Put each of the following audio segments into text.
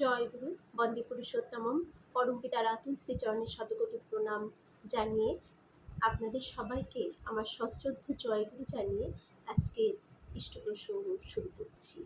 জয় গুরু, বন্দে পুরুষোত্তমম। পরমপিতা রাতুল শ্রীচরণে শতকোটি প্রণাম জানিয়ে আপনাদের সবাইকে আমার সশ্রদ্ধ জয়গুরু জানিয়ে আজকে ইষ্ট প্রসঙ্গ শুরু করছি।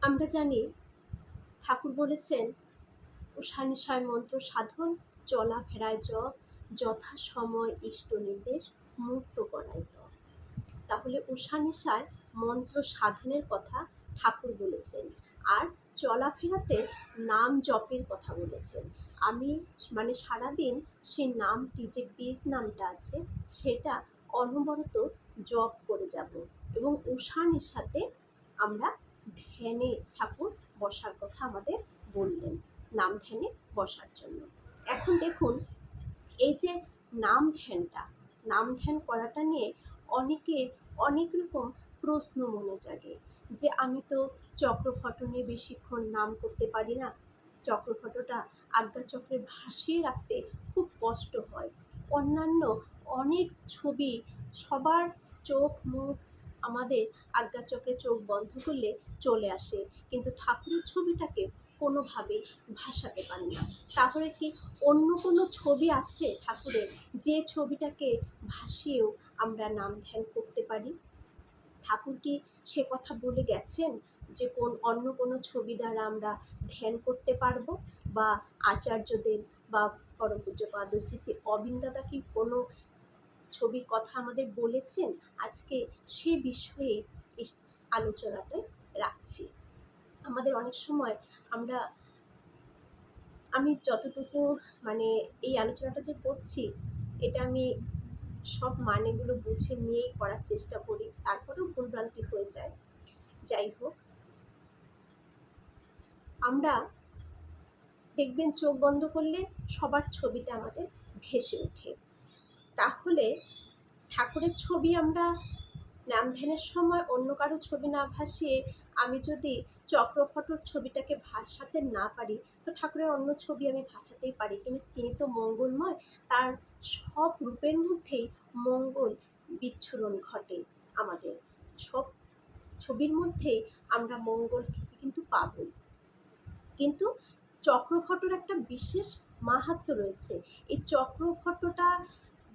আমরা জানি, ঠাকুর বলেছেন উষানিশয় মন্ত্র সাধন চলাফেরায় জপ, যথা সময় ইষ্ট নির্দেশ, মুক্ত তপ। তাহলে উষানিশায় মন্ত্র সাধনের কথা ঠাকুর বলেছেন। আর চলাফেরাতে নাম জপের কথা বলেছেন। আমি মানে সারাদিন সেই নামটি যে বীজ নামটা আছে, সেটা অনবরত জপ করে যাব এবং উষানির সাথে আমরা ধ্যানে ঠাকুর বসার কথা আমাদের বললেন, নাম ধ্যানে বসার জন্য। এখন দেখুন, এই যে নাম ধ্যানটা, নাম ধ্যান করাটা নিয়ে অনেকে অনেক রকম প্রশ্ন মনে জাগে। যে আমি তো চক্রফটো নিয়ে বেশিক্ষণ নাম করতে পারি না। চক্রফটোটা আজ্ঞা চক্রে ভাসিয়ে রাখতে খুব কষ্ট হয়। অন্যান্য অনেক ছবি সবার চোখ মুখ আমাদের আজ্ঞাচক্রে চোখ বন্ধ করলে চলে আসে। কিন্তু ঠাকুরের ছবিটাকে কোনোভাবেই ভাসাতে পারি না। তাহলে কি অন্য কোনো ছবি আছে ঠাকুরের যে ছবিটাকে ভাসিয়েও আমরা নাম ধ্যান করতে পারি? ঠাকুর কি সে কথা বলে গেছেন যে কোন অন্য কোনো ছবি দ্বারা আমরা ধ্যান করতে পারব? বা আচার্যদের বা পরম পূজ্যপাদ শ্রী শ্রী অবিন্দাদা কি কোনো ছবির কথা আমাদের বলেছেন? আজকে সে বিষয়ে এই আলোচনাটা রাখছি। আমাদের অনেক সময় আমরা, আমি যতটুকু মানে এই আলোচনাটা যে করছি, এটা আমি সব মানেগুলো বুঝে নিয়েই করার চেষ্টা করি, তারপরেও ভুলভ্রান্তি হয়ে যায়। যাই হোক, আমরা দেখবেন চোখ বন্ধ করলে সবার ছবিটা আমাদের ভেসে ওঠে। তাহলে ঠাকুরের ছবি আমরা নাম ধ্যানের সময় অন্য কারও ছবি না ভাসিয়ে আমি যদি চক্রফটোর ছবিটাকে ভাসাতে না পারি, তো ঠাকুরের অন্য ছবি আমি ভাসাতেই পারি। কিন্তু তিনি তো মঙ্গলময়, তার সব রূপের মধ্যেই মঙ্গল বিচ্ছুরণ ঘটে আমাদের। সব ছবির মধ্যেই আমরা মঙ্গলকে কিন্তু পাবই। কিন্তু চক্রফটোর একটা বিশেষ মাহাত্ম রয়েছে। এই চক্রফটোটা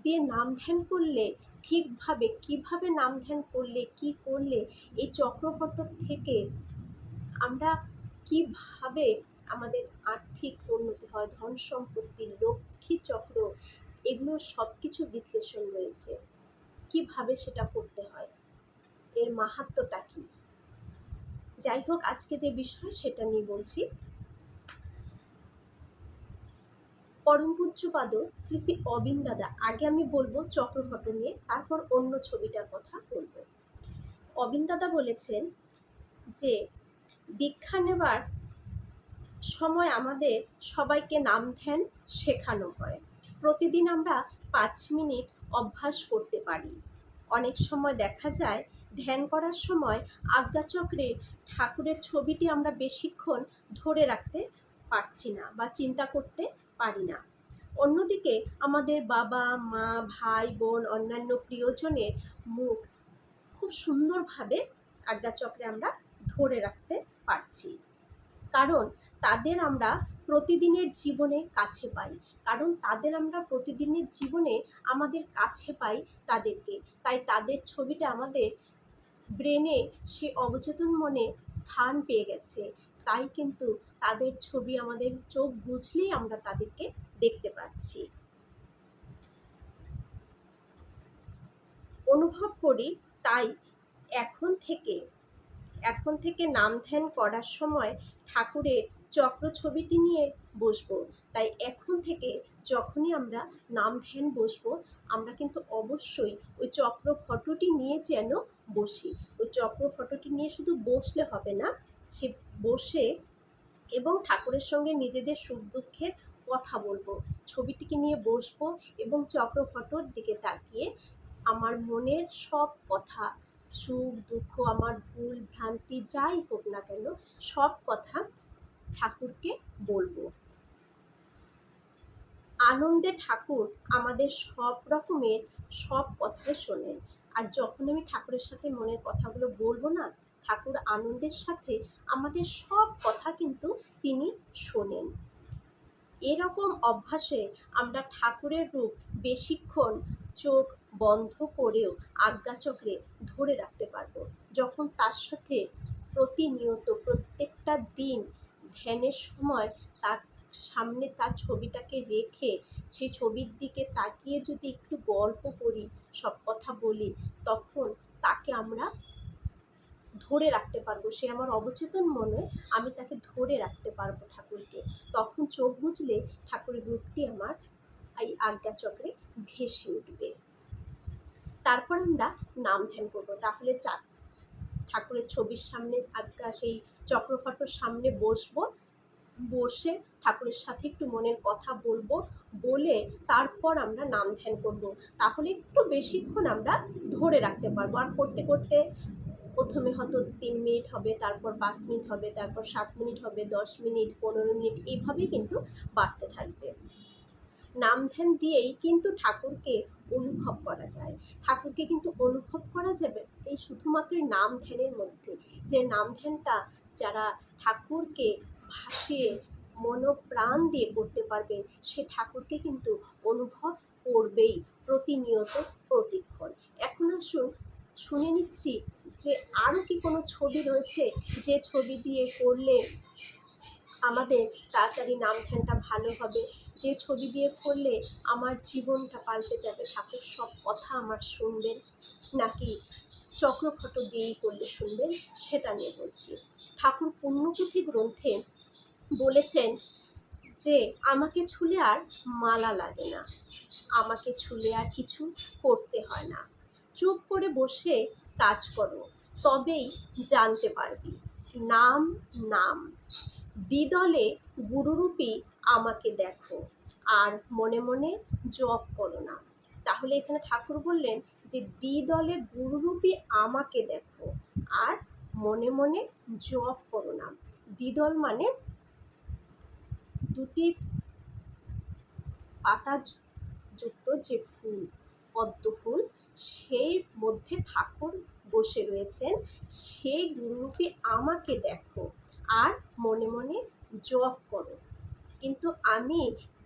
দিয়ে নাম ধ্যান করলে ঠিকভাবে কীভাবে নাম ধ্যান করলে, কি করলে এই চক্রফটো থেকে আমরা কীভাবে আমাদের আর্থিক উন্নতি হয়, ধন সম্পত্তি, লক্ষ্মী চক্র, এগুলো সব কিছু বিশ্লেষণ রয়েছে। কীভাবে সেটা করতে হয়, এর মাহাত্মটা কি? যাই হোক, আজকে যে বিষয় সেটা নিয়ে বলছি। পরম পূজ্যপাদ শ্রী শ্রী অবিন দাদা, আগে আমি বলব চক্রফটো নিয়ে, তারপর অন্য ছবিটার কথা বলব। অবিন দাদা বলেছেন যে, দীক্ষা নেবার সময় আমাদের সবাইকে নাম ধ্যান শেখানো হয়। প্রতিদিন আমরা পাঁচ মিনিট অভ্যাস করতে পারি। অনেক সময় দেখা যায়, ধ্যান করার সময় আজ্ঞাচক্রে ঠাকুরের ছবিটি আমরা বেশিক্ষণ ধরে রাখতে পারছি না বা চিন্তা করতে পারি না। অন্যদিকে আমাদের বাবা, মা, ভাই, বোন, অন্যান্য প্রিয়জনের মুখ খুব সুন্দরভাবে আজ্ঞাচক্রে আমরা ধরে রাখতে পারছি। কারণ তাদের আমরা প্রতিদিনের জীবনে কাছে পাই। কারণ তাদের আমরা প্রতিদিনের জীবনে আমাদের কাছে পাই তাদেরকে। তাই তাদের ছবিটা আমাদের ব্রেনে সে অবচেতন মনে স্থান পেয়ে গেছে। তাই কিন্তু তাদের ছবি আমাদের চোখ বুঝলেই আমরা তাদেরকে দেখতে পাচ্ছি। অনুভব করি, তাই এখন থেকে এখন থেকে নাম ধ্যান করার সময় ঠাকুরের চক্র ছবিটি নিয়ে বসবো। তাই এখন থেকে যখনই আমরা নাম ধ্যান বসবো, আমরা কিন্তু অবশ্যই ওই চক্র ফটোটি নিয়ে যেন বসি। ওই চক্র ফটোটি নিয়ে শুধু বসলে হবে না, সে বসে এবং ঠাকুরের সঙ্গে নিজেদের সুখ দুঃখের কথা বলব। ছবিটিকে নিয়ে বসবো এবং চক্র ফটোর দিকে তাকিয়ে আমার মনের সব কথা, সুখ, দুঃখ, আমার ভুল, ভ্রান্তি যাই হোক না কেন, সব কথা ঠাকুরকে বলব। আনন্দে ঠাকুর আমাদের সব রকমের সব কথাই শোনেন। আর যখন আমি ঠাকুরের সাথে মনের কথাগুলো বলব না ঠাকুর আনন্দের সাথে আমাদের সব কথা কিন্তু তিনি শোনেন। এরকম অভ্যাসে আমরা ঠাকুরের রূপ বেশিক্ষণ চোখ বন্ধ করেও আজ্ঞাচক্রে ধরে রাখতে পারব। যখন তার সাথে প্রতিনিয়ত প্রত্যেকটা দিন ধ্যানের সময় তার সামনে তার ছবিটাকে রেখে সেই ছবির দিকে তাকিয়ে যদি একটু গল্প করি, সব কথা বলি, তখন তাকে আমরা ধরে রাখতে পারব। সে আমার অবচেতন মনে আমি তাকে ধরে রাখতে পারব ঠাকুরকে। তখন চোখ বুঝলে ঠাকুরের রূপটি আমার এই আজ্ঞাচক্রে ভেসে উঠবে। তারপর আমরা নাম ধ্যান করব। তাহলে চা ঠাকুরের ছবির সামনে আজ্ঞা, সেই চক্রফটোর সামনে বসবো। বসে ঠাকুরের সাথে একটু মনের কথা বলব। বলে তারপর আমরা নাম ধ্যান করব। তাহলে একটু বেশিক্ষণ আমরা ধরে রাখতে পারব। আর করতে করতে প্রথমে হয়তো তিন মিনিট হবে, তারপর পাঁচ মিনিট হবে, তারপর সাত মিনিট হবে, দশ মিনিট, পনেরো মিনিট, এইভাবেই কিন্তু বাড়তে থাকবে। নাম ধ্যান দিয়েই কিন্তু ঠাকুরকে অনুভব করা যায়। ঠাকুরকে কিন্তু অনুভব করা যাবে এই শুধুমাত্র নাম ধ্যানের মধ্যে। যে নাম ধ্যানটা যারা ঠাকুরকে ভাসিয়ে মনোপ্রাণ দিয়ে করতে পারবে, সে ঠাকুরকে কিন্তু অনুভব করবেই প্রতিনিয়ত প্রতিক্ষণ। এখন আসুন, শুনে নিচ্ছি যে আরও কি কোনো ছবি রয়েছে যে ছবি দিয়ে করলে আমাদের তাড়াতাড়ি নাম ধ্যানটা ভালো হবে? যে ছবি দিয়ে করলে আমার জীবনটা পাল্টে যাবে ঠাকুর সব কথা আমার শুনবেন? নাকি চক্রখট দিয়েই করলে শুনবেন? সেটা নিয়ে বলছি। ঠাকুর পুণ্যপুঁথি গ্রন্থে বলেছেন যে, আমাকে ছুলে আর মালা লাগে না। আমাকে ছুলে আর কিছু করতে হয় না। চুপ করে বসে কাজ করো, তবেই জানতে পারবি। নাম নাম। দ্বিদলে গুরুরূপী আমাকে দেখো, আর মনে মনে জপ করো না। তাহলে এখানে ঠাকুর বললেন যে, দ্বিদলে গুরুরূপী আমাকে দেখো, আর মনে মনে জপ করো না। দ্বিদল মানে দুটি পাতা যুক্ত যে ফুল। পদ্ম ফুল। সেই মধ্যে ঠাকুর বসে রয়েছেন। সেই গুরুরূপী আমাকে দেখো আর মনে মনে জপ করো। কিন্তু আমি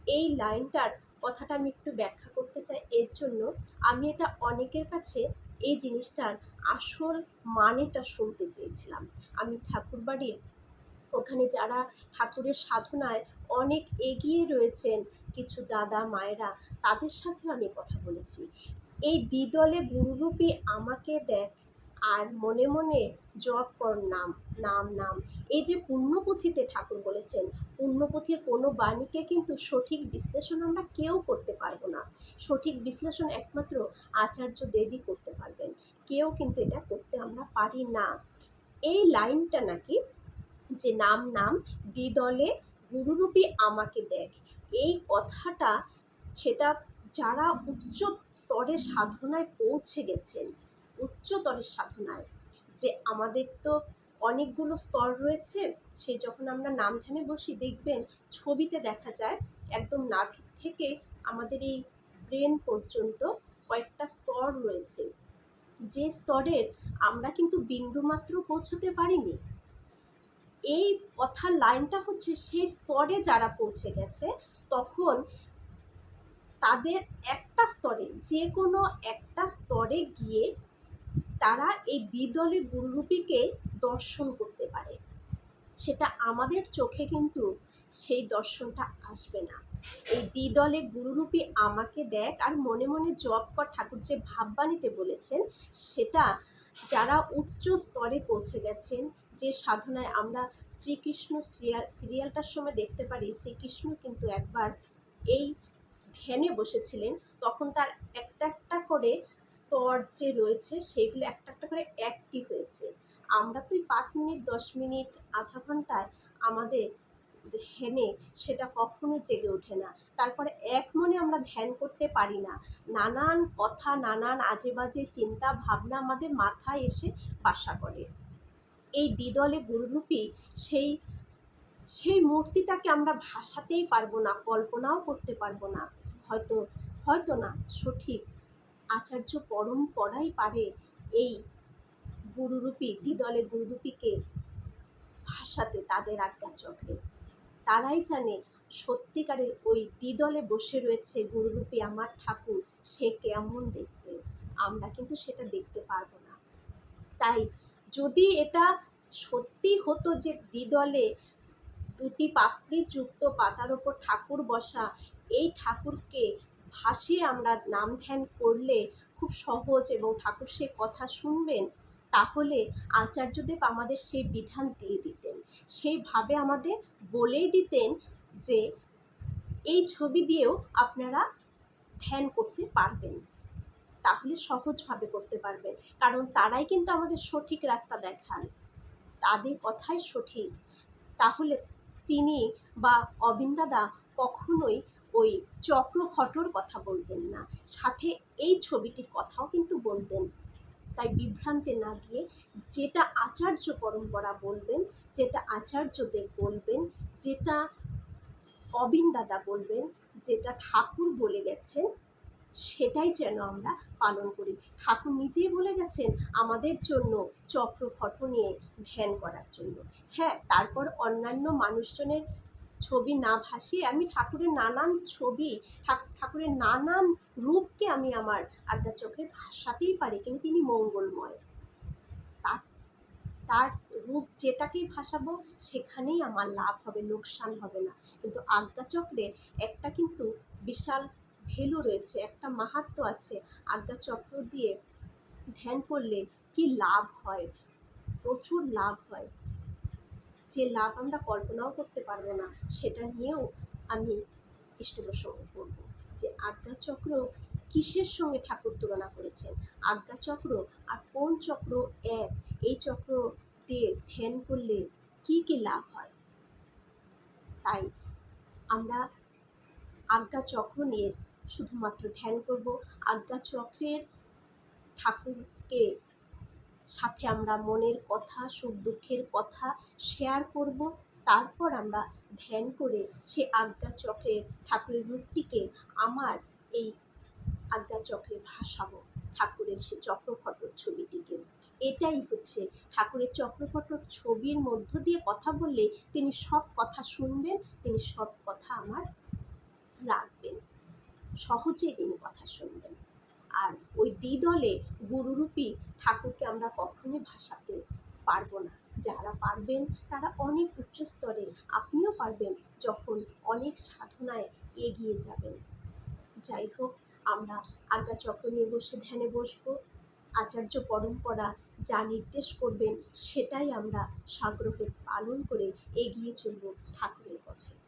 এই লাইনটার কথাটা আমি একটু ব্যাখ্যা করতে চাই। এর জন্য আমি এটা অনেকের কাছে এই জিনিসটার আসল মানেটা শুনতে চেয়েছিলাম। আমি ঠাকুরবাড়ির ওখানে যারা ঠাকুরের সাধনায় অনেক এগিয়ে রয়েছেন কিছু দাদা, মায়েরা তাদের সাথেও আমি কথা বলেছি। এই দ্বিদলে গুরুরূপী আমাকে দেখ, আর মনে মনে জপ কর নাম নাম নাম। এই যে পুণ্যপুঁথিতে ঠাকুর বলেছেন, পুণ্যপুঁথির কোনো বাণীকে কিন্তু সঠিক বিশ্লেষণ আমরা কেউ করতে পারব না। সঠিক বিশ্লেষণ একমাত্র আচার্য দেবী করতে পারবেন। কেউ কিন্তু এটা করতে আমরা পারি না। এই লাইনটা নাকি যে নাম নাম, দ্বিদলে গুরুরূপী আমাকে দেখ এই কথাটা সেটা যারা উচ্চ স্তরের সাধনায় পৌঁছে গেছেন উচ্চতরের সাধনায়, যে আমাদের তো অনেকগুলো স্তর রয়েছে, সে যখন আমরা নাম ধ্যানে বসি দেখবেন ছবিতে দেখা যায়, একদম নাভি থেকে আমাদের এই ব্রেন পর্যন্ত কয়েকটা স্তর রয়েছে। যে স্তরের আমরা কিন্তু বিন্দুমাত্র পৌঁছতে পারিনি। এই কথার লাইনটা হচ্ছে সেই স্তরে যারা পৌঁছে গেছে, তখন তাদের একটা স্তরে, যে কোনো একটা স্তরে গিয়ে তারা এই দ্বিদলে গুরুরূপীকে দর্শন করতে পারে। সেটা আমাদের চোখে কিন্তু সেই দর্শনটা আসবে না। এই দ্বিদলে গুরুরূপী আমাকে দেখ আর মনে মনে জপ কর ঠাকুর যে ভাববাণীতে বলেছেন, সেটা যারা উচ্চ স্তরে পৌঁছে গেছেন যে সাধনায় আমরা শ্রীকৃষ্ণ সিরিয়াল, সিরিয়ালটার সময় দেখতে পারি, শ্রীকৃষ্ণ কিন্তু একবার এই ধ্যানে বসেছিলেন, তখন তার একটা একটা করে স্তর যে রয়েছে সেইগুলো একটা একটা করে অ্যাক্টিভ হয়েছে। আমরা তো পাঁচ মিনিট, দশ মিনিট, আধা ঘন্টায় আমাদের ধ্যানে সেটা কখনো জেগে ওঠে না। তারপরে এক মনে আমরা ধ্যান করতে পারি না। নানান কথা, নানান আজে বাজে চিন্তা, ভাবনা আমাদের মাথায় এসে বাসা করে। এই দ্বিদলে গুরুরূপী সেই সেই মূর্তিটাকে আমরা ভাসাতেই পারব না, কল্পনাও করতে পারব না। হয়তো হয়তো না, সঠিক। আচার্য পরম্পরাই পারে এই গুরুরূপী, দ্বিদলে গুরুরূপীকে ভাষাতে তাদের আজ্ঞা চক্রে তারাই জানে সত্যিকারের ওই দ্বিদলে বসে রয়েছে গুরুরূপী আমার ঠাকুর, সে কেমন দেখতে? আমরা কিন্তু সেটা দেখতে পারব না। তাই যদি এটা সত্যি হতো যে দ্বিদলে দুটি পাপড়ি যুক্ত পাতার ওপর ঠাকুর বসা, এই ঠাকুরকে ভাসিয়ে আমরা নাম ধ্যান করলে খুব সহজ এবং ঠাকুর সে কথা শুনবেন, তাহলে আচার্যদেব আমাদের সেই বিধান দিয়ে দিতেন। সেইভাবে আমাদের বলেই দিতেন যে, এই ছবি দিয়েও আপনারা ধ্যান করতে পারবেন। তাহলে সহজভাবে করতে পারবেন কারণ তারাই কিন্তু আমাদের সঠিক রাস্তা দেখান। তাদের কথাই সঠিক। তাহলে তিনি বা অবিন্দাদা কখনোই ওই চক্রখটর কথা বলতেন না। সাথে এই ছবিটির কথাও কিন্তু বলতেন। তাই বিভ্রান্তে না গিয়ে যেটা আচার্য পরম্পরা বলবেন, যেটা আচার্যদের বলবেন, যেটা অবিন দাদা বলবেন, যেটা ঠাকুর বলে গেছেন সেটাই যেন আমরা পালন করি। ঠাকুর নিজেই বলে গেছেন, আমাদের জন্য চক্র চক্রফট নিয়ে ধ্যান করার জন্য। হ্যাঁ তারপর অন্যান্য মানুষজনের ছবি না ভাসিয়ে আমি ঠাকুরের নানান ছবি ঠাক- ঠাকুরের নানান রূপকে আমি আমার আজ্ঞাচক্রে ভাসাতেই পারি, কিন্তু তিনি মঙ্গলময়। তার তার রূপ যেটাকেই ভাসাবো, সেখানেই আমার লাভ হবে, লোকসান হবে না। কিন্তু আজ্ঞাচক্রের একটা কিন্তু বিশাল ভ্যালু রয়েছে, একটা মাহাত্ম আছে। আজ্ঞা চক্র দিয়ে ধ্যান করলে কি লাভ হয়? প্রচুর লাভ হয়। যে লাভ আমরা কল্পনাও করতে পারব না, সেটা নিয়েও আমি ইষ্টপ্রসঙ্গ করব। যে আজ্ঞাচক্র কিসের সঙ্গে ঠাকুর তুলনা করেছেন? আজ্ঞাচক্র আর কোন চক্র এক? এই চক্র দিয়ে ধ্যান করলে কি কি লাভ হয়? তাই আমরা আজ্ঞা চক্র নিয়ে শুধুমাত্র ধ্যান করব। আজ্ঞা চক্রের ঠাকুরকে সাথে আমরা মনের কথা, সুখ দুঃখের কথা শেয়ার করব। তারপর আমরা ধ্যান করে সে আজ্ঞা চক্রের ঠাকুরের রূপটিকে আমার এই আজ্ঞা চক্রে ভাসাবো ঠাকুরের সে চক্রফটর ছবিটিকে। এটাই হচ্ছে ঠাকুরের চক্রফটর ছবির মধ্য দিয়ে কথা বললে তিনি সব কথা শুনবেন, তিনি সব কথা আমার রাখবেন। সহজেই তিনি কথা শুনবেন। আর ওই দ্বিদলে গুরুরূপী ঠাকুরকে আমরা কখনোই ভাসাতে পারব না। যারা পারবেন, তারা অনেক উচ্চ স্তরে আপনিও পারবেন যখন অনেক সাধনায় এগিয়ে যাবেন। যাই হোক, আমরা আজ্ঞা চক্র নিয়ে বসে ধ্যানে বসবো। আচার্য পরম্পরা যা নির্দেশ করবেন, সেটাই আমরা সাগ্রহে পালন করে এগিয়ে চলব ঠাকুরের পথে।